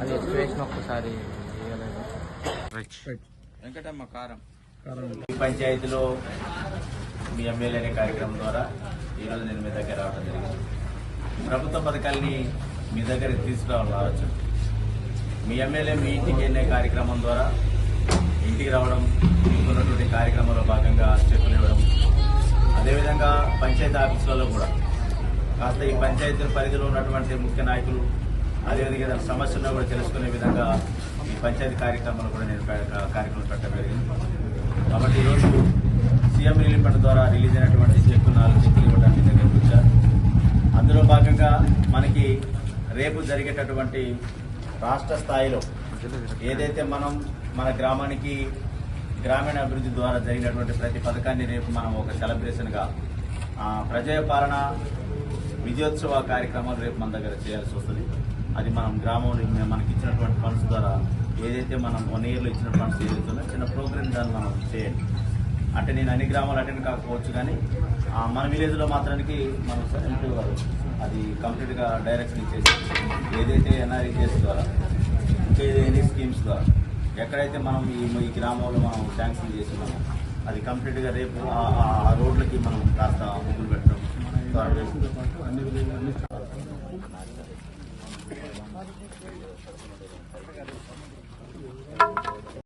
అది ఎక్స్ప్రెషన్ ఒక్కసారి వెంకటమ్మ కారం. ఈ పంచాయతీలో మీ ఎమ్మెల్యే అనే కార్యక్రమం ద్వారా ఈరోజు నేను మీ దగ్గర రావడం జరిగింది. ప్రభుత్వ పథకాల్ని మీ దగ్గరికి తీసుకురావాలని ఆలోచన. మీ ఎమ్మెల్యే మీ ఇంటికి వెళ్ళే కార్యక్రమం ద్వారా ఇంటికి రావడం మీకున్నటువంటి కార్యక్రమంలో భాగంగా స్టెప్పులు ఇవ్వడం అదేవిధంగా పంచాయతీ ఆఫీసులలో కూడా కాస్త ఈ పంచాయతీ పరిధిలో ఉన్నటువంటి ముఖ్య నాయకులు అదేవిధంగా ఏదైనా సమస్యలను కూడా తెలుసుకునే విధంగా ఈ పంచాయతీ కార్యక్రమాలు కూడా నేను కార్యక్రమం పెట్టడం జరిగింది. కాబట్టి ఈరోజు సీఎం రిలీఫ్ ఫండ్ ద్వారా రిలీజ్ అయినటువంటి చెక్కు నాలుగు చెక్కులు ఇవ్వడానికి దగ్గరకు వచ్చారు. అందులో భాగంగా మనకి రేపు జరిగేటటువంటి రాష్ట్ర స్థాయిలో ఏదైతే మనం మన గ్రామానికి గ్రామీణ అభివృద్ధి ద్వారా జరిగినటువంటి ప్రతి పథకాన్ని రేపు మనం ఒక సెలబ్రేషన్గా ప్రజాపాలన ప్రజా పాలన విజయోత్సవ కార్యక్రమాలు రేపు మన దగ్గర చేయాల్సి వస్తుంది. అది మనం గ్రామంలో మనకి ఇచ్చినటువంటి ఫండ్స్ ద్వారా ఏదైతే మనం వన్ ఇయర్లో ఇచ్చిన ఫండ్స్ ఏదైతే చిన్న ప్రోగ్రామ్ దాన్ని మనం చేయండి అంటే నేను అన్ని గ్రామాలు అటెండ్ కాకపోవచ్చు కానీ మన విలేజ్లో మాత్రానికి మనం సార్ ఎంపీ గారు అది కంప్లీట్గా డైరెక్షన్ ఇచ్చేసి ఏదైతే ఎన్ఆర్ఈజెస్ ద్వారా ఇంకా ఎన్ని స్కీమ్స్ ద్వారా ఎక్కడైతే మనం ఈ ఈ గ్రామంలో మనం శాంక్షన్ చేస్తున్నామో అది కంప్లీట్గా రేపు ఆ- ఆ రోడ్లకి మనం కాస్త ముగ్గులు పెట్టడం.